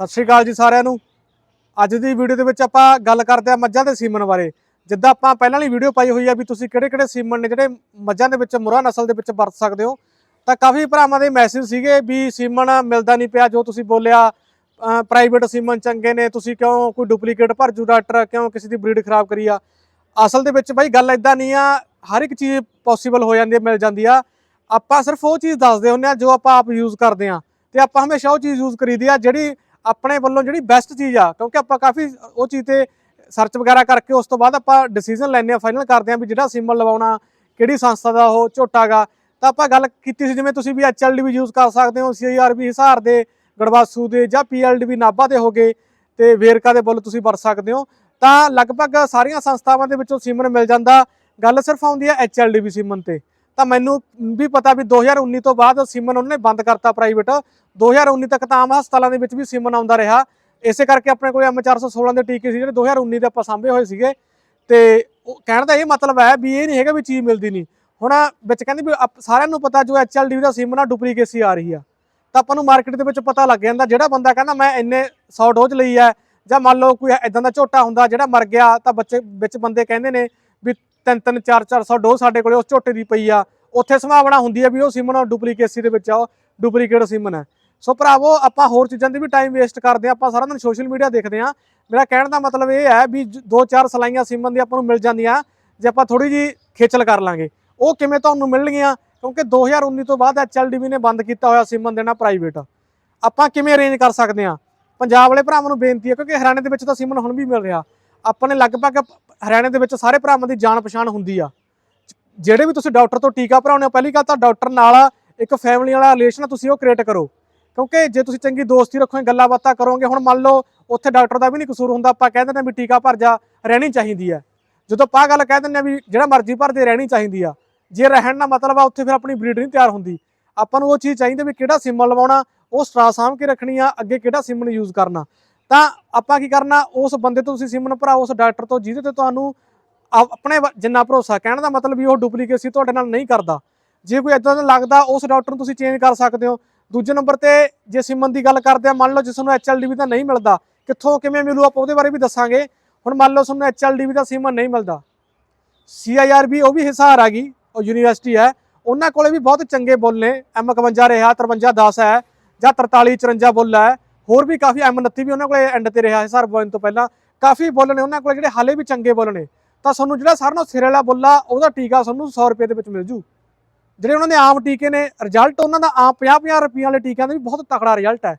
ਸਤਿ ਸ਼੍ਰੀ ਅਕਾਲ ਜੀ ਸਾਰਿਆਂ ਨੂੰ। ਅੱਜ ਦੀ ਵੀਡੀਓ ਦੇ ਵਿੱਚ ਆਪਾਂ ਗੱਲ ਕਰਦੇ ਆ ਮੱਝਾਂ ਦੇ ਸੀਮਨ ਬਾਰੇ। ਜਿੱਦਾਂ ਆਪਾਂ ਪਹਿਲਾਂ ਵਾਲੀ ਵੀਡੀਓ ਪਾਈ ਹੋਈ ਆ ਵੀ ਤੁਸੀਂ ਕਿਹੜੇ-ਕਿਹੜੇ ਸੀਮਨ ਨੇ ਜਿਹੜੇ ਮੱਝਾਂ ਦੇ ਵਿੱਚ, ਮੁਰਾ ਨਸਲ ਦੇ ਵਿੱਚ ਵਰਤ ਸਕਦੇ ਹੋ। ਤਾਂ ਕਾਫੀ ਭਰਾਵਾਂ ਦੇ ਮੈਸੇਜ ਸੀਗੇ ਵੀ ਸੀਮਨ ਮਿਲਦਾ ਨਹੀਂ ਪਿਆ, ਜੋ ਤੁਸੀਂ ਬੋਲਿਆ ਪ੍ਰਾਈਵੇਟ ਸੀਮਨ ਚੰਗੇ ਨੇ, ਤੁਸੀਂ ਕਿਉਂ ਕੋਈ ਡੁਪਲੀਕੇਟ ਭਰਜੂ ਡਾਕਟਰ, ਕਿਉਂ ਕਿਸੇ ਦੀ ਬਰੀਡ ਖਰਾਬ ਕਰੀ ਆ। ਅਸਲ ਦੇ ਵਿੱਚ ਬਾਈ ਗੱਲ ਇਦਾਂ ਨਹੀਂ ਆ, ਹਰ ਇੱਕ ਚੀਜ਼ ਪੋਸੀਬਲ ਹੋ ਜਾਂਦੀ ਹੈ, ਮਿਲ ਜਾਂਦੀ ਆ। ਆਪਾਂ ਸਿਰਫ ਉਹ ਚੀਜ਼ ਦੱਸਦੇ ਹੁੰਦੇ ਆ ਜੋ ਆਪਾਂ ਆਪ ਯੂਜ਼ ਕਰਦੇ ਆ। ਤੇ ਆਪਾਂ ਹਮੇਸ਼ਾ ਉਹ ਚੀਜ਼ ਯੂਜ਼ ਕਰੀਦੀ ਆ ਜਿਹੜੀ ਆਪਣੇ ਵੱਲੋਂ ਜਿਹੜੀ ਬੈਸਟ ਚੀਜ਼ ਆ, ਕਿਉਂਕਿ ਆਪਾਂ ਕਾਫੀ ਉਹ ਚੀਜ਼ ਤੇ ਸਰਚ ਵਗੈਰਾ ਕਰਕੇ ਉਸ ਤੋਂ ਬਾਅਦ ਆਪਾਂ ਡਿਸੀਜਨ ਲੈਂਦੇ ਆ ਫਾਈਨਲ ਕਰਦੇ ਆ ਵੀ ਜਿਹੜਾ ਸਿੰਬਲ ਲਵਾਉਣਾ, ਕਿਹੜੀ ਸੰਸਥਾ ਦਾ ਉਹ ਝੋਟਾਗਾ ਤਾਂ ਆਪਾਂ ਗੱਲ ਕੀਤੀ ਸੀ, ਜਿਵੇਂ ਤੁਸੀਂ ਵੀ ਐਚਐਲਡੀ ਵੀ ਯੂਜ਼ ਕਰ ਸਕਦੇ ਹੋ ਸੀਆਰ ਵੀ ਹਿਸਾਰ ਦੇ, ਗੜਵਾਸੂ ਦੇ ਜਾਂ ਪੀਐਲਡੀ ਵੀ ਨਾਭਾ ਦੇ ਹੋਗੇ ਤੇ ਵੇਰਕਾ ਦੇ ਬੁੱਲ ਤੁਸੀਂ ਵਰਤ ਸਕਦੇ ਹੋ। ਤਾਂ ਲਗਭਗ ਸਾਰੀਆਂ ਸੰਸਥਾਵਾਂ ਦੇ ਵਿੱਚੋਂ ਸੀਮਨ ਮਿਲ ਜਾਂਦਾ। ਗੱਲ ਸਿਰਫ ਆਉਂਦੀ ਹੈ ਐਚਐਲਡੀ ਵੀ ਸੀਮਨ ਤੇ। ਤਾਂ ਮੈਨੂੰ ਵੀ ਪਤਾ ਵੀ 2019 ਤੋਂ ਬਾਅਦ ਸਿਮਨ ਉਹਨਾਂ ਨੇ ਬੰਦ ਕਰਤਾ ਪ੍ਰਾਈਵੇਟ 2019 ਤੱਕ ਤਾਂ ਆਮ ਹਸਪਤਾਲਾਂ ਦੇ ਵਿੱਚ ਵੀ ਸਿਮਨ ਆਉਂਦਾ ਰਿਹਾ। ਇਸੇ ਕਰਕੇ ਆਪਣੇ ਕੋਲ M416 ਦੇ ਟੀਕੇ ਸੀ ਜਿਹੜੇ 2019 ਦੇ ਆਪਾਂ ਸਾਂਭੇ ਹੋਏ ਸੀਗੇ। ਤੇ ਉਹ ਕਹਿਣ ਦਾ ਇਹ ਮਤਲਬ ਹੈ ਵੀ ਇਹ ਨਹੀਂ ਹੈਗਾ ਵੀ ਚੀਜ਼ ਮਿਲਦੀ ਨਹੀਂ। ਹੁਣ ਵਿੱਚ ਕਹਿੰਦੇ ਵੀ ਆਪ- ਸਾਰਿਆਂ ਨੂੰ ਪਤਾ ਜੋ ਐਚਐਲਡੀ ਦਾ ਸੀਮਨ ਆ ਡੁਪਲੀਕੇਸੀ ਆ ਰਹੀ ਆ। ਤਾਂ ਆਪਾਂ ਨੂੰ ਮਾਰਕੀਟ ਦੇ ਵਿੱਚ ਪਤਾ ਲੱਗ ਜਾਂਦਾ ਜਿਹੜਾ ਬੰਦਾ ਕਹਿੰਦਾ ਮੈਂ ਇੰਨੇ 100 ਡੋਜ਼ ਲਈ ਹੈ ਜਾਂ ਮੰਨ ਲਓ ਕੋਈ ਇਦਾਂ ਦਾ ਝੋਟਾ ਹੁੰਦਾ ਜਿਹੜਾ ਮਰ ਗਿਆ ਤਾਂ ਬੱਚੇ ਵਿੱਚ ਬੰਦੇ ਕਹਿੰਦੇ ਨੇ ਵੀ ਤਿੰਨ ਤਿੰਨ, ਚਾਰ ਚਾਰ ਸੌ ਡੋਜ਼ ਸਾਡੇ ਕੋਲੇ ਉਸ ਝੋਟੇ ਦੀ ਪਈ ਆ। ਉੱਥੇ ਸੰਭਾਵਨਾ ਹੁੰਦੀ ਹੈ ਵੀ ਉਹ ਸਿਮਨ ਡੁਪਲੀਕੇਸੀ ਦੇ ਵਿੱਚ ਆ ਡੁਪਲੀਕੇਟ ਸੀਮਨ ਹੈ। ਸੋ ਭਰਾਵੋ, ਆਪਾਂ ਹੋਰ ਚੀਜ਼ਾਂ ਦੀ ਵੀ ਟਾਈਮ ਵੇਸਟ ਕਰਦੇ ਆ ਆਪਾਂ ਸਾਰਾ ਦਿਨ ਸੋਸ਼ਲ ਮੀਡੀਆ ਦੇਖਦੇ ਆ ਮੇਰਾ ਕਹਿਣ ਦਾ ਮਤਲਬ ਇਹ ਹੈ ਵੀ ਦੋ ਚਾਰ ਸਲਾਈਆਂ ਸਿਮਨ ਦੀ ਆਪਾਂ ਨੂੰ ਮਿਲ ਜਾਂਦੀਆਂ, ਜੇ ਆਪਾਂ ਥੋੜੀ ਜੀ ਖੇਚਲ ਕਰ ਲਾਂਗੇ। ਉਹ ਕਿਵੇਂ ਤੁਹਾਨੂੰ ਮਿਲਣਗੀਆਂ? ਕਿਉਂਕਿ 2019 ਤੋਂ ਬਾਅਦ ਐਚਐਲਡੀਬੀ ਨੇ ਬੰਦ ਕੀਤਾ ਹੋਇਆ ਸੀਮਨ ਦੇਣਾ ਪ੍ਰਾਈਵੇਟ ਆਪਾਂ ਕਿਵੇਂ ਅਰੇਂਜ ਕਰ ਸਕਦੇ ਆ ਪੰਜਾਬ ਵਾਲੇ ਭਰਾਵਾਂ ਨੂੰ ਬੇਨਤੀ ਹੈ, ਕਿਉਂਕਿ ਹਰਿਆਣੇ ਦੇ ਵਿੱਚ ਤਾਂ ਸਿਮਨ ਹੁਣ ਵੀ ਮਿਲ ਰਿਹਾ। ਆਪਾਂ ਨੇ ਲਗਭਗ ਹਰਿਆਣੇ ਦੇ ਵਿੱਚ ਸਾਰੇ ਭਰਾਵਾਂ ਦੀ ਜਾਣ ਪਛਾਣ ਹੁੰਦੀ ਆ। ਜਿਹੜੇ ਵੀ ਤੁਸੀਂ ਡਾਕਟਰ ਤੋਂ ਟੀਕਾ ਭਰਾਉਣੇ ਹੋ, ਪਹਿਲੀ ਗੱਲ ਤਾਂ ਡਾਕਟਰ ਨਾਲ ਇੱਕ ਫੈਮਿਲੀ ਵਾਲਾ ਰਿਲੇਸ਼ਨ ਤੁਸੀਂ ਉਹ ਕ੍ਰੀਏਟ ਕਰੋ। ਕਿਉਂਕਿ ਜੇ ਤੁਸੀਂ ਚੰਗੀ ਦੋਸਤੀ ਰੱਖੋਗੇ ਗੱਲਾਂ ਬਾਤਾਂ ਕਰੋਗੇ, ਹੁਣ ਮੰਨ ਲਓ ਉੱਥੇ ਡਾਕਟਰ ਦਾ ਵੀ ਨਹੀਂ ਕਸੂਰ ਹੁੰਦਾ, ਆਪਾਂ ਕਹਿ ਦਿੰਦੇ ਹਾਂ ਵੀ ਟੀਕਾ ਭਰ ਜਾ, ਰਹਿਣੀ ਚਾਹੀਦੀ ਹੈ ਜਦੋਂ ਆਪਾਂ ਆਹ ਗੱਲ ਕਹਿ ਦਿੰਦੇ ਹਾਂ ਵੀ ਜਿਹੜਾ ਮਰਜ਼ੀ ਭਰਦੇ ਰਹਿਣੀ ਚਾਹੀਦੀ ਆ। ਜੇ ਰਹਿਣ ਦਾ ਮਤਲਬ ਆ, ਉੱਥੇ ਫਿਰ ਆਪਣੀ ਬਰੀਡ ਨਹੀਂ ਤਿਆਰ ਹੁੰਦੀ। ਆਪਾਂ ਨੂੰ ਉਹ ਚੀਜ਼ ਚਾਹੀਦੀ ਵੀ ਕਿਹੜਾ ਸਿੰਬਲ ਲਵਾਉਣਾ, ਉਹ ਸਟਰਾ ਸਾਂਭ ਕੇ ਰੱਖਣੀ ਆ, ਅੱਗੇ ਕਿਹੜਾ ਸਿਮਨ ਯੂਜ਼ ਕਰਨਾ। ਤਾਂ ਆਪਾਂ ਕੀ ਕਰਨਾ, ਉਸ ਬੰਦੇ ਤੋਂ ਤੁਸੀਂ ਸਿਮਨ ਭਰਾਓ ਉਸ ਡਾਕਟਰ ਤੋਂ, ਜਿਹਦੇ ਤੇ ਤੁਹਾਨੂੰ ਆਪਣੇ ਜਿੰਨਾ ਭਰੋਸਾ, ਕਹਿਣ ਦਾ ਮਤਲਬ ਵੀ ਉਹ ਡੁਪਲੀਕੇਸੀ ਤੁਹਾਡੇ ਨਾਲ ਨਹੀਂ ਕਰਦਾ। ਜੇ ਕੋਈ ਇਦਾਂ ਦਾ ਲੱਗਦਾ, ਉਸ ਡਾਕਟਰ ਨੂੰ ਤੁਸੀਂ ਚੇਂਜ ਕਰ ਸਕਦੇ ਹੋ। ਦੂਜੇ ਨੰਬਰ ਤੇ, ਜੇ ਸਿਮਨ ਦੀ ਗੱਲ ਕਰਦੇ ਆ, ਮੰਨ ਲਓ ਜਿਸ ਨੂੰ ਐਚਐਲਡੀਬੀ ਦਾ ਨਹੀਂ ਮਿਲਦਾ, ਕਿੱਥੋਂ ਕਿਵੇਂ ਮਿਲੂ, ਆਪਾਂ ਉਹਦੇ ਬਾਰੇ ਵੀ ਦੱਸਾਂਗੇ। ਹੁਣ ਮੰਨ ਲਓ ਤੁਹਾਨੂੰ ਐਚਐਲਡੀਬੀ ਦਾ ਸੀਮਨ ਨਹੀਂ ਮਿਲਦਾ। ਸੀਆਈਆਰਬੀ ਉਹ ਵੀ ਹਿਸਾਰ ਆ ਗਈ ਉਹ ਯੂਨੀਵਰਸਿਟੀ ਹੈ। ਉਹਨਾਂ ਕੋਲੇ ਵੀ ਬਹੁਤ ਚੰਗੇ ਬੁੱਲ ਨੇ M51 ਰਿਹਾ 53 10 ਹੈ, ਜਾਂ 43 54 ਬੁੱਲ ਹੈ। ਹੋਰ ਵੀ ਕਾਫੀ M29 ਵੀ ਉਹਨਾਂ ਕੋਲੇ ਐਂਡ ਤੇ ਰਿਹਾ ਹਿਸਾਰ ਬੋਇਨ ਤੋਂ ਪਹਿਲਾਂ। ਕਾਫੀ ਬੁੱਲ ਨੇ ਉਹਨਾਂ ਕੋਲੇ ਜਿਹੜੇ ਹਾਲੇ ਵੀ ਚੰਗੇ ਬੁੱਲ ਨੇ। ਤਾਂ ਤੁਹਾਨੂੰ ਜਿਹੜਾ ਸਾਰਿਆਂ ਨਾਲੋਂ ਸਿਰੇ ਵਾਲਾ ਬੁੱਲਾ ਉਹਦਾ ਟੀਕਾ ਤੁਹਾਨੂੰ 100 ਰੁਪਏ ਦੇ ਵਿੱਚ ਮਿਲ ਜੂ। ਜਿਹੜੇ ਉਹਨਾਂ ਦੇ ਆਮ ਟੀਕੇ ਨੇ ਰਿਜ਼ਲਟ ਉਹਨਾਂ ਦਾ ਆਮ 50 50 ਰੁਪਈਆਂ ਵਾਲੇ ਟੀਕਿਆਂ ਦਾ ਵੀ ਬਹੁਤ ਤਕੜਾ ਰਿਜ਼ਲਟ ਹੈ।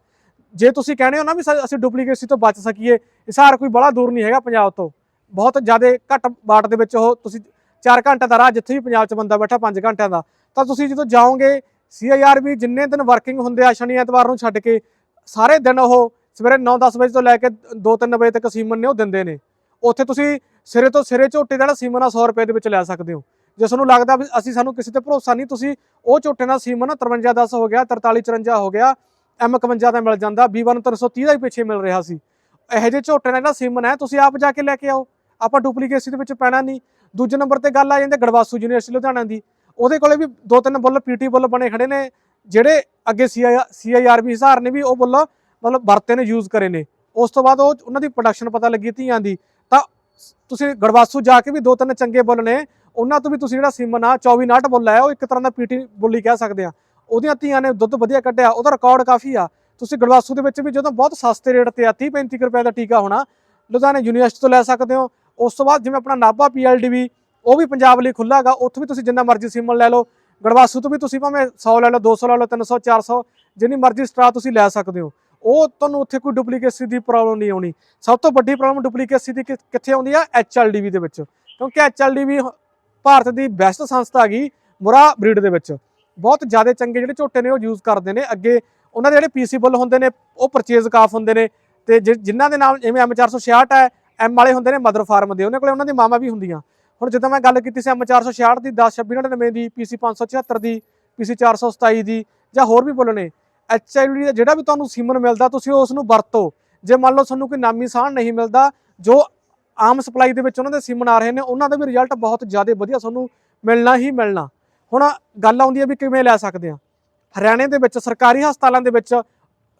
ਜੇ ਤੁਸੀਂ ਕਹਿੰਦੇ ਹੋ ਨਾ ਵੀ ਸ- ਅਸੀਂ ਡੁਪਲੀਕੇਸੀ ਤੋਂ ਬਚ ਸਕੀਏ ਹਿਸਾਰ ਕੋਈ ਬੜਾ ਦੂਰ ਨਹੀਂ ਹੈਗਾ ਪੰਜਾਬ ਤੋਂ। ਬਹੁਤ ਜ਼ਿਆਦਾ ਘੱਟ ਬਾਟ ਦੇ ਵਿੱਚ ਉਹ ਤੁਸੀਂ 4 ਘੰਟੇ ਦਾ ਰਾਹ ਜਿੱਥੇ ਵੀ ਪੰਜਾਬ 'ਚ ਬੰਦਾ ਬੈਠਾ 5 ਘੰਟਿਆਂ ਦਾ। ਤਾਂ ਤੁਸੀਂ ਜਦੋਂ ਜਾਓਗੇ ਸੀਆਈਆਰ ਵੀ ਜਿੰਨੇ ਦਿਨ ਵਰਕਿੰਗ ਹੁੰਦੇ ਆ, ਸ਼ਨੀ ਐਤਵਾਰ ਨੂੰ ਛੱਡ ਕੇ ਸਾਰੇ ਦਿਨ ਉਹ ਸਵੇਰੇ 9-10 ਵਜੇ ਤੋਂ ਲੈ ਕੇ 2-3 ਵਜੇ ਤੱਕ ਸੀਮਨ ਨੇ ਉਹ ਦਿੰਦੇ ਨੇ। ਉੱਥੇ ਤੁਸੀਂ ਸਿਰੇ ਤੋਂ ਸਿਰੇ ਝੋਟੇ ਦਾ ਜਿਹੜਾ ਸੀਮਨ ਆ 100 ਰੁਪਏ ਦੇ ਵਿੱਚ ਲੈ ਸਕਦੇ ਹੋ। ਜੇ ਤੁਹਾਨੂੰ ਲੱਗਦਾ ਵੀ ਅਸੀਂ ਸਾਨੂੰ ਕਿਸੇ ਤੇ ਭਰੋਸਾ ਨਹੀਂ, ਤੁਸੀਂ ਉਹ ਝੋਟੇ ਦਾ ਸੀਮਨ 5310 ਹੋ ਗਿਆ 4354 ਹੋ ਗਿਆ M51 ਦਾ ਮਿਲ ਜਾਂਦਾ B1 330 ਦਾ ਹੀ ਪਿੱਛੇ ਮਿਲ ਰਿਹਾ ਸੀ। ਇਹੋ ਜਿਹੇ ਝੋਟੇ ਦਾ ਜਿਹੜਾ ਸੀਮਨ ਹੈ, ਤੁਸੀਂ ਆਪ ਜਾ ਕੇ ਲੈ ਕੇ ਆਓ। ਆਪਾਂ ਡੁਪਲੀਕੇਸੀ ਦੇ ਵਿੱਚ ਪੈਣਾ ਨਹੀਂ। ਦੂਜੇ ਨੰਬਰ ਤੇ ਗੱਲ ਆ ਜਾਂਦੀ ਗੜਵਾਸੂ ਯੂਨੀਵਰਸਿਟੀ ਲੁਧਿਆਣਾ ਦੀ। ਉਹਦੇ ਕੋਲੇ ਵੀ ਦੋ ਤਿੰਨ ਬੁੱਲ ਪੀਟੀ ਬੁੱਲ ਬਣੇ ਖੜੇ ਨੇ। ਜਿਹੜੇ ਅੱਗੇ ਸੀਆਈਆਰਬੀ ਹਿਸਾਰ ਨੇ ਵੀ ਉਹ ਬੁੱਲ ਮਤਲਬ ਵਰਤੇ ਨੇ ਯੂਜ਼ ਕਰੇ ਨੇ। ਉਸ ਤੋਂ ਬਾਅਦ ਉਹ ਉਹਨਾਂ ਦੀ ਪ੍ਰੋਡਕਸ਼ਨ ਪਤਾ ਲੱਗੀ ਧੀਆਂ ਦੀ। ਤਾਂ ਤੁਸੀਂ ਗੜਵਾਸੂ ਜਾ ਕੇ ਵੀ ਦੋ ਤਿੰਨ ਚੰਗੇ ਬੁੱਲ ਨੇ, ਉਹਨਾਂ ਤੋਂ ਵੀ ਤੁਸੀਂ ਜਿਹੜਾ ਸੀਮਨ ਆ 24 ਨਾਟ ਬੁੱਲ ਹੈ ਉਹ ਇੱਕ ਤਰ੍ਹਾਂ ਦਾ ਪੀਟੀ ਬੁੱਲੀ ਕਹਿ ਸਕਦੇ ਆ। ਉਹਦੀਆਂ ਧੀਆਂ ਨੇ ਦੁੱਧ ਵਧੀਆ ਕੱਢਿਆ, ਉਹਦਾ ਰਿਕਾਰਡ ਕਾਫੀ ਆ। ਤੁਸੀਂ ਗੜਵਾਸੂ ਦੇ ਵਿੱਚ ਵੀ ਜਦੋਂ ਬਹੁਤ ਸਸਤੇ ਰੇਟ ਤੇ ਆ 30 35 ਰੁਪਏ ਦਾ ਟੀਕਾ ਹੋਣਾ, ਲੁਧਿਆਣੇ ਯੂਨੀਵਰਸਿਟੀ ਤੋਂ ਲੈ ਸਕਦੇ ਹੋ। ਉਸ ਤੋਂ ਬਾਅਦ ਜਿਵੇਂ ਆਪਣਾ ਨਾਭਾ ਪੀਐਲਡੀਬੀ ਉਹ ਵੀ ਪੰਜਾਬ ਲਈ ਖੁੱਲ੍ਹਾ ਹੈਗਾ, ਉੱਥੇ ਵੀ ਤੁਸੀਂ ਜਿੰਨਾ ਮਰਜ਼ੀ ਸੀਮਨ ਲੈ ਲਓ। ਗੜਵਾਸੂ ਤੋਂ ਵੀ ਤੁਸੀਂ ਭਾਵੇਂ 100 ਲੈ ਲਓ 200 ਲੈ ਲਓ 300 400 ਜਿੰਨੀ ਮਰਜ਼ੀ ਸਟਰਾ ਤੁਸੀਂ ਲੈ ਸਕਦੇ ਹੋ। ਉਹ ਤੁਹਾਨੂੰ ਉੱਥੇ ਕੋਈ ਡੁਪਲੀਕੇਸੀ ਦੀ ਪ੍ਰੋਬਲਮ ਨਹੀਂ ਆਉਣੀ। ਸਭ ਤੋਂ ਵੱਡੀ ਪ੍ਰੋਬਲਮ ਡੁਪਲੀਕੇਸੀ ਦੀ ਕਿੱਥੇ ਆਉਂਦੀ ਆ? ਐਚਐਲਡੀਬੀ ਦੇ ਵਿੱਚ। ਕਿਉਂਕਿ ਐਚਐਲਡੀਬੀ ਭਾਰਤ ਦੀ ਬੈਸਟ ਸੰਸਥਾ ਹੈਗੀ ਮੁਰਾ ਬਰੀਡ ਦੇ ਵਿੱਚ। ਬਹੁਤ ਜ਼ਿਆਦਾ ਚੰਗੇ ਜਿਹੜੇ ਝੋਟੇ ਨੇ, ਉਹ ਯੂਜ਼ ਕਰਦੇ ਨੇ। ਅੱਗੇ ਉਹਨਾਂ ਦੇ ਜਿਹੜੇ ਪੀਸੀ ਬੁੱਲ ਹੁੰਦੇ ਨੇ, ਉਹ ਪਰਚੇਜ਼ ਕਾਫ ਹੁੰਦੇ ਨੇ। ਤੇ ਜਿ- ਜਿਨ੍ਹਾਂ ਦੇ ਨਾਮ ਜਿਵੇਂ M466 ਹੈ ਐਮ ਵਾਲੇ ਹੁੰਦੇ ਨੇ ਮਦਰ ਫਾਰਮ ਦੇ। ਉਹਨਾਂ ਕੋਲੇ ਉਹਨਾਂ ਦੀ ਮਾਮਾ ਵੀ ਹੁੰਦੀਆਂ। ਹੁਣ ਜਿੱਦਾਂ ਮੈਂ ਗੱਲ ਕੀਤੀ ਸੀ M466 ਦੀ 10 26 99 ਦੀ PC 576 ਦੀ PC 427 ਦੀ, ਜਾਂ ਹੋਰ ਵੀ ਬੁੱਲ ਨੇ ਐਚਆਈਵੀ ਦਾ ਜਿਹੜਾ ਵੀ ਤੁਹਾਨੂੰ ਸੀਮਨ ਮਿਲਦਾ, ਤੁਸੀਂ ਉਸ ਨੂੰ ਵਰਤੋ। ਜੇ ਮੰਨ ਲਓ ਤੁਹਾਨੂੰ ਕੋਈ ਨਾਮੀ ਸਾਹ ਨਹੀਂ ਮਿਲਦਾ, ਜੋ ਆਮ ਸਪਲਾਈ ਦੇ ਵਿੱਚ ਉਹਨਾਂ ਦੇ ਸੀਮਨ ਆ ਰਹੇ ਨੇ, ਉਹਨਾਂ ਦਾ ਵੀ ਰਿਜ਼ਲਟ ਬਹੁਤ ਜ਼ਿਆਦਾ ਵਧੀਆ ਤੁਹਾਨੂੰ ਮਿਲਣਾ ਹੀ ਮਿਲਣਾ। ਹੁਣ ਗੱਲ ਆਉਂਦੀ ਹੈ ਵੀ ਕਿਵੇਂ ਲੈ ਸਕਦੇ ਆ ਹਰਿਆਣੇ ਦੇ ਵਿੱਚ, ਸਰਕਾਰੀ ਹਸਪਤਾਲਾਂ ਦੇ ਵਿੱਚ,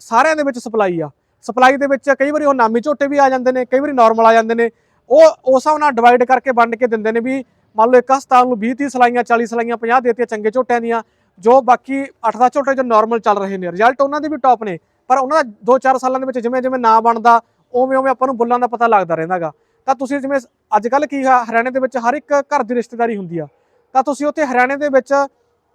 ਸਾਰਿਆਂ ਦੇ ਵਿੱਚ ਸਪਲਾਈ ਆ। ਸਪਲਾਈ ਦੇ ਵਿੱਚ ਕਈ ਵਾਰੀ ਉਹ ਨਾਮੀ ਝੋਟੇ ਵੀ ਆ ਜਾਂਦੇ ਨੇ, ਕਈ ਵਾਰੀ ਨਾਰਮਲ ਆ ਜਾਂਦੇ ਨੇ। ਉਹ ਉਸ ਹਿਸਾਬ ਨਾਲ ਡਿਵਾਈਡ ਕਰਕੇ ਵੰਡ ਕੇ ਦਿੰਦੇ ਨੇ ਵੀ ਮੰਨ ਲਓ ਇੱਕ ਹਸਪਤਾਲ ਨੂੰ 20 30 ਸਲਾਈਆਂ 40 ਸਲਾਈਆਂ 50 ਦੇਤੀਆਂ ਚੰਗੇ ਝੋਟਿਆਂ ਦੀਆਂ, ਜੋ ਬਾਕੀ 8 ਦਾ ਝੋਟੇ ਜੋ ਨਾਰਮਲ ਚੱਲ ਰਹੇ ਨੇ। ਰਿਜ਼ਲਟ ਉਹਨਾਂ ਦੇ ਵੀ ਟੌਪ ਨੇ, ਪਰ ਉਹਨਾਂ ਦਾ 2-4 ਸਾਲਾਂ ਦੇ ਵਿੱਚ ਜਿਵੇਂ ਜਿਵੇਂ ਨਾ ਬਣਦਾ, ਉਵੇਂ ਉਵੇਂ ਆਪਾਂ ਨੂੰ ਬੁੱਲਾਂ ਦਾ ਪਤਾ ਲੱਗਦਾ ਰਹਿੰਦਾਗਾ। ਤਾਂ ਤੁਸੀਂ ਜਿਵੇਂ ਅੱਜ ਕੱਲ ਕੀ ਆ, ਹਰਿਆਣੇ ਦੇ ਵਿੱਚ ਹਰ ਇੱਕ ਘਰ ਦੀ ਰਿਸ਼ਤੇਦਾਰੀ ਹੁੰਦੀ ਆ। ਤਾਂ ਤੁਸੀਂ ਉੱਥੇ ਹਰਿਆਣੇ ਦੇ ਵਿੱਚ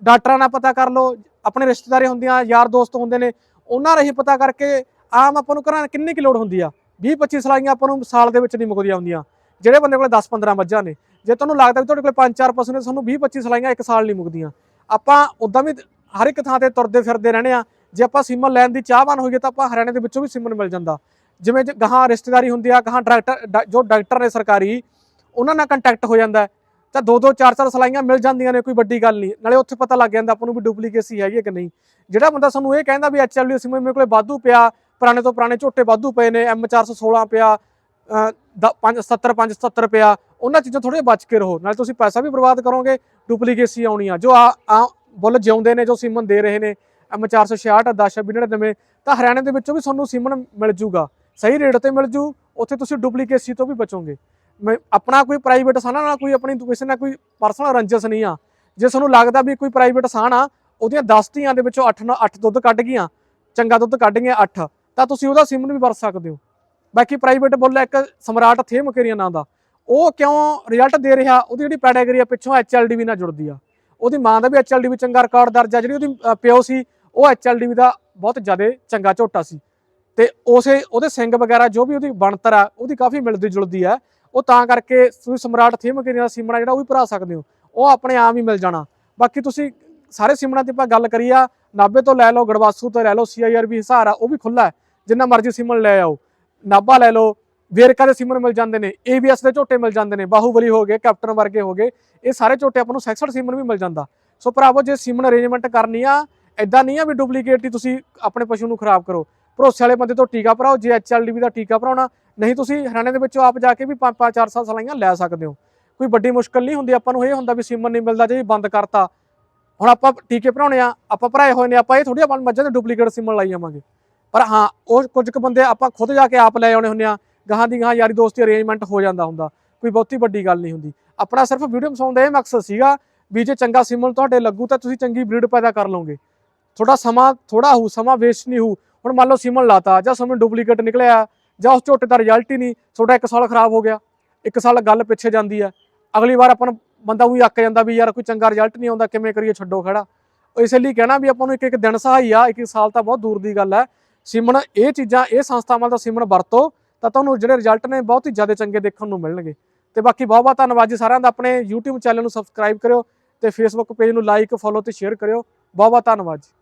ਡਾਕਟਰਾਂ ਨਾਲ ਪਤਾ ਕਰ ਲਓ, ਆਪਣੇ ਰਿਸ਼ਤੇਦਾਰੀ ਹੁੰਦੀਆਂ, ਯਾਰ ਦੋਸਤ ਹੁੰਦੇ ਨੇ, ਉਹਨਾਂ ਰਾਹੀਂ ਪਤਾ ਕਰਕੇ ਆਮ ਆਪਾਂ ਨੂੰ ਘਰਾਂ ਕਿੰਨੀ ਕੁ ਲੋੜ ਹੁੰਦੀ ਆ। 20 25 ਸਲਾਈਆਂ ਆਪਾਂ ਨੂੰ ਸਾਲ ਦੇ ਵਿੱਚ ਨਹੀਂ ਮੁੱਕਦੀਆਂ ਹੁੰਦੀਆਂ। ਜਿਹੜੇ ਬੰਦੇ ਕੋਲ 10 15 ਮੱਝਾਂ ਨੇ, ਜੇ ਤੁਹਾਨੂੰ ਲੱਗਦਾ ਵੀ ਤੁਹਾਡੇ ਕੋਲ 5-4 ਪਸ਼ੂ ਨੇ, ਤੁਹਾਨੂੰ 20 25 ਸਲਾਈਆਂ ਇੱਕ ਸਾਲ ਨਹੀਂ ਮੁੱਕਦੀਆਂ। ਆਪਾਂ ਉਦਾਂ ਵੀ ਹਰ ਇੱਕ ਥਾਂ ਤੇ ਤੁਰਦੇ ਫਿਰਦੇ ਰਹਿਣੇ ਆ ਜੇ ਆਪਾਂ ਸੀਮਨ ਲੈਣ ਦੀ ਚਾਹਵਾਨ ਹੋਈਏ ਤਾਂ ਆਪਾਂ ਹਰਿਆਣੇ ਦੇ ਵਿੱਚੋਂ ਵੀ ਸੀਮਨ ਮਿਲ ਜਾਂਦਾ। ਜਿਵੇਂ ਜੇ ਗਾਹਾਂ ਰਿਸ਼ਤੇਦਾਰੀ ਹੁੰਦੀ ਆ, ਗਾਹਾਂ ਡਾਕਟਰ ਡਾ- ਜੋ ਡਾਕਟਰ ਨੇ ਸਰਕਾਰੀ, ਉਹਨਾਂ ਨਾਲ ਕੰਟੈਕਟ ਹੋ ਜਾਂਦਾ ਤਾਂ ਦੋ ਦੋ, ਚਾਰ ਚਾਰ ਸਲਾਈਆਂ ਮਿਲ ਜਾਂਦੀਆਂ ਨੇ, ਕੋਈ ਵੱਡੀ ਗੱਲ ਨਹੀਂ। ਨਾਲੇ ਉੱਥੇ ਪਤਾ ਲੱਗ ਜਾਂਦਾ ਆਪਾਂ ਨੂੰ ਵੀ ਡੁਪਲੀਕੇਸੀ ਹੈਗੀ ਹੈ ਕਿ ਨਹੀਂ। ਜਿਹੜਾ ਬੰਦਾ ਸਾਨੂੰ ਇਹ ਕਹਿੰਦਾ ਵੀ ਐਚਐਲਡੀ ਸੀਮਨ ਮੇਰੇ ਕੋਲੇ ਵਾਧੂ ਪਿਆ ਪੁਰਾਣੇ ਤੋਂ ਪੁਰਾਣੇ ਝੋਟੇ ਵਾਧੂ ਪਏ ਨੇ ਐਮ 416 ਪਿਆ 5 70 5 70 ਪਿਆ, ਉਹਨਾਂ ਚੀਜ਼ਾਂ ਥੋੜੇ ਬਚ ਕੇ ਰਹੋ, ਨਾਲੇ ਤੁਸੀਂ ਪੈਸਾ ਵੀ ਬਰਬਾਦ ਕਰੋਗੇ ਡੁਪਲੀਕੇਸੀ ਆਉਣੀ ਆ। ਜੋ ਆ ਆ ਬੁੱਲ ਜਿਉਂਦੇ ਨੇ, ਜੋ ਸੀਮਨ ਦੇ ਰਹੇ ਨੇ ਐਮ 466 10 99 ਤਾਂ ਹਰਿਆਣੇ ਦੇ ਵਿੱਚੋਂ ਵੀ ਤੁਹਾਨੂੰ ਸੀਮਨ ਮਿਲ ਜੂਗਾ। ਸਹੀ ਰੇਟ ਤੇ ਮਿਲ ਜੂ, ਉੱਥੇ ਤੁਸੀਂ ਡੁਪਲੀਕੇਸੀ ਤੋਂ ਵੀ ਬਚੋਗੇ। ਮੈਂ, ਆਪਣਾ ਕੋਈ ਪ੍ਰਾਈਵੇਟ ਸਾਨਾ ਨਾਲ ਕੋਈ ਆਪਣੀ ਕਿਸੇ ਨਾਲ ਕੋਈ ਪਰਸਨਲ ਰੰਜਸ ਨਹੀਂ ਆ। ਜੇ ਤੁਹਾਨੂੰ ਲੱਗਦਾ ਵੀ ਕੋਈ ਪ੍ਰਾਈਵੇਟ ਸਾਨ ਆ, ਉਹਦੀਆਂ 10 ਧੀਆਂ ਦੇ ਵਿੱਚੋਂ 8 ਨਾ 8 ਦੁੱਧ ਕੱਢ ਗਈਆਂ, ਚੰਗਾ ਦੁੱਧ ਕੱਢ ਗਈਆਂ 8 ਤਾਂ ਤੁਸੀਂ ਉਹਦਾ ਸਿਮਨ ਵੀ ਵਰਤ ਸਕਦੇ ਹੋ। ਬਾਕੀ ਪ੍ਰਾਈਵੇਟ ਬੁੱਲ, ਇੱਕ ਸਮਰਾਟ ਥੇ ਮਕੇਰੀਆ ਨਾਂ ਦਾ। ਉਹ ਕਿਉਂ ਰਿਜ਼ਲਟ ਦੇ ਰਿਹਾ? ਉਹਦੀ ਜਿਹੜੀ ਪੈਡਾਗਰੀ ਆ, ਪਿੱਛੋਂ ਐਚਐਲਡੀਵੀ ਨਾਲ ਜੁੜਦੀ ਆ। ਉਹਦੀ ਮਾਂ ਦਾ ਵੀ ਐਚਐਲਡੀਵੀ ਚੰਗਾ ਰਿਕਾਰਡ ਦਰਜ ਆ, ਜਿਹੜੀ ਉਹਦੀ ਪਿਓ ਸੀ, ਉਹ ਐਚਐਲਡੀਵੀ ਦਾ ਬਹੁਤ ਜ਼ਿਆਦਾ ਚੰਗਾ ਝੋਟਾ ਸੀ। ਤੇ ਉਸੇ, ਉਹਦੇ ਸਿੰਘ ਵਗੈਰਾ ਜੋ ਵੀ ਉਹਦੀ ਬਣਤਰ ਆ, ਉਹਦੀ ਕਾਫੀ ਮਿਲਦੀ ਜੁਲਦੀ ਆ। ਉਹ ਤਾਂ ਕਰਕੇ ਤੁਸੀਂ ਸਮਰਾਟ ਥੇ ਮਕੇਰੀਆ ਦਾ ਸੀਮਣਾ ਜਿਹੜਾ ਉਹ ਵੀ ਭਰਾ ਸਕਦੇ ਹੋ। ਉਹ ਆਪਣੇ ਆਮ ਹੀ ਮਿਲ ਜਾਣਾ। ਬਾਕੀ ਤੁਸੀਂ ਸਾਰੇ ਸਿਮਣਾ ਤੇ ਆਪਾਂ ਗੱਲ ਕਰੀ ਆ, ਨਾਭੇ ਤੋਂ ਲੈ ਲਓ, ਗੜਵਾਸੂ ਤੋਂ ਲੈ ਲਓ ਸੀਆਈਆਰ ਵੀ ਹਿਸਾਰ ਆ ਉਹ ਵੀ ਖੁੱਲਾ ਹੈ। ਜਿੰਨਾ ਮਰਜ਼ੀ ਸਿਮਣ ਲੈ ਆਓ, ਨਾਭਾ ਲੈ ਲਓ, ਵੇਰਕਾ ਦੇ ਸਿਮਨ ਮਿਲ ਜਾਂਦੇ ਨੇ ਏਬੀਐਸ ਦੇ ਝੋਟੇ ਮਿਲ ਜਾਂਦੇ ਨੇ, ਬਾਹੂਬਲੀ ਹੋ ਗਏ, ਕੈਪਟਨ ਵਰਗੇ ਹੋ ਗਏ, ਇਹ ਸਾਰੇ ਝੋਟੇ ਆਪਾਂ ਨੂੰ 66 ਸਿਮਣ ਵੀ ਮਿਲ ਜਾਂਦਾ। ਸੋ ਭਰਾਵੋ, ਜੇ ਸਿਮਣ ਅਰੇਂਜਮੈਂਟ ਕਰਨੀ ਆ ਐਦਾਂ ਨਹੀਂ ਆ ਵੀ ਡੁਪਲੀਕੇਟ ਹੀ ਤੁਸੀਂ ਆਪਣੇ ਪਸ਼ੂ ਨੂੰ ਖਰਾਬ ਕਰੋ। ਭਰੋਸੇ ਵਾਲੇ ਬੰਦੇ ਤੋਂ ਟੀਕਾ ਭਰਾਓ, ਜੇ ਐਚਐਲਡੀਵੀ ਦਾ ਟੀਕਾ ਭਰਾਉਣਾ, ਨਹੀਂ ਤੁਸੀਂ ਹਰਿਆਣੇ ਦੇ ਵਿੱਚੋਂ ਆਪ ਜਾ ਕੇ ਵੀ 5 5 4 ਸਾਲ ਸਲਾਈਆਂ ਲੈ ਸਕਦੇ ਹੋ। ਕੋਈ ਵੱਡੀ ਮੁਸ਼ਕਲ ਨਹੀਂ ਹੁੰਦੀ, ਆਪਾਂ ਨੂੰ ਇਹ ਹੁੰਦਾ ਵੀ ਸਿਮਨ ਨਹੀਂ ਮਿਲਦਾ, ਜੇ ਬੰਦ ਕਰਤਾ। ਹੁਣ ਆਪਾਂ ਟੀਕੇ ਭਰਾਉਣੇ ਆ, ਆਪਾਂ ਭਰਾਏ ਹੋਏ ਨੇ, ਆਪਾਂ ਇਹ ਥੋੜੀ ਆਪਾਂ ਮੱਝਾਂ ਦੇ ਡੁਪਲੀਕੇਟ ਸਿਮਨ ਲਾਈ ਜਾਵਾਂਗੇ। ਪਰ ਹਾਂ, ਉਹ ਕੁਝ ਕੁ ਬੰਦੇ ਆਪਾਂ ਖੁਦ ਜਾ ਕੇ ਆਪ ਲੈ ਆਉਣੇ ਹੁੰਦੇ ਆ। ਗਾਹਾਂ ਦੀ ਗਾਹਾਂ ਯਾਰੀ ਦੋਸਤੀ ਅਰੇਂਜਮੈਂਟ ਹੋ ਜਾਂਦਾ ਹੁੰਦਾ। ਕੋਈ ਬਹੁਤੀ ਵੱਡੀ ਗੱਲ ਨਹੀਂ ਹੁੰਦੀ। ਆਪਣਾ ਸਿਰਫ ਵੀਡੀਓ ਬਣਾਉਣ ਦਾ ਇਹ ਮਕਸਦ ਸੀਗਾ ਵੀ ਜੇ ਚੰਗਾ ਸਿਮਣ ਤੁਹਾਡੇ ਲੱਗੂ ਤਾਂ ਤੁਸੀਂ ਚੰਗੀ ਬਰੀਡ ਪੈਦਾ ਕਰ ਲਓਗੇ। ਥੋੜਾ ਸਮਾਂ ਥੋੜਾ ਹੋਊ ਸਮਾਂ ਵੇਸਟ ਨਹੀਂ ਹੋਊ ਹੁਣ ਮੰਨ ਲਓ ਸਿਮਣ ਲਾਤਾ, ਜਾਂ ਸਮੇਂ ਡੁਪਲੀਕੇਟ ਨਿਕਲਿਆ, ਜਾਂ ਉਸ ਝੋਟੇ ਦਾ ਰਿਜ਼ਲਟ ਹੀ ਨਹੀਂ, ਤੁਹਾਡਾ ਇੱਕ ਸਾਲ ਖਰਾਬ ਹੋ ਗਿਆ। ਇੱਕ ਸਾਲ ਗੱਲ ਪਿੱਛੇ ਜਾਂਦੀ ਹੈ। ਅਗਲੀ ਵਾਰ ਆਪਾਂ ਬੰਦਾ ਉਹੀ ਅੱਕ ਜਾਂਦਾ ਵੀ ਯਾਰ ਕੋਈ ਚੰਗਾ ਰਿਜ਼ਲਟ ਨਹੀਂ ਆਉਂਦਾ, ਕਿਵੇਂ ਕਰੀਏ, ਛੱਡੋ ਖੜਾ। ਇਸੇ ਲਈ ਕਹਿਣਾ ਵੀ ਆਪਾਂ ਨੂੰ ਇੱਕ ਇੱਕ ਦਿਨ ਸਹਾਈ ਆ ਇੱਕ ਇੱਕ ਸਾਲ ਤਾਂ ਬਹੁਤ ਦੂਰ ਦੀ ਗੱਲ ਹੈ। ਸਿਮਣ ਇਹ ਚੀਜ਼ਾਂ, ਇਹ ਸੰਸਥਾਵਾਂ ਦਾ ਸਿਮਣ ਵਰਤੋ, ਤਾਂ ਤੁਹਾਨੂੰ ਜਿਹੜੇ ਰਿਜ਼ਲਟ ਨੇ ਬਹੁਤ ਹੀ ਜ਼ਿਆਦਾ ਚੰਗੇ ਦੇਖਣ ਨੂੰ ਮਿਲਣਗੇ। ਤੇ ਬਾਕੀ ਬਹੁਤ ਬਹੁਤ ਧੰਨਵਾਦ ਜੀ ਸਾਰਿਆਂ ਦਾ। ਆਪਣੇ YouTube ਚੈਨਲ ਨੂੰ ਸਬਸਕ੍ਰਾਈਬ ਕਰਿਓ ਤੇ Facebook ਪੇਜ ਨੂੰ ਲਾਈਕ ਫੋਲੋ ਤੇ ਸ਼ੇਅਰ ਕਰਿਓ। ਬਹੁਤ ਬਹੁਤ ਧੰਨਵਾਦ ਜੀ।